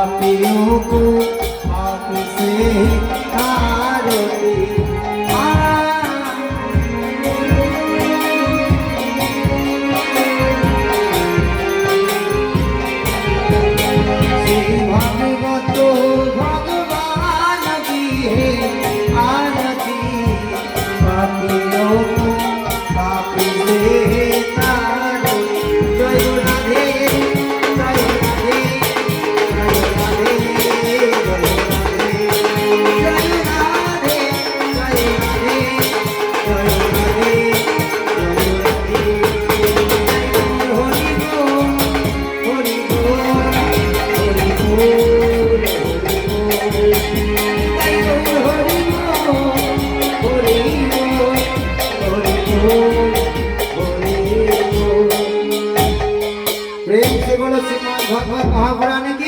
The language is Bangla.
पापियों को पाप ભગવાન મહાપુરાને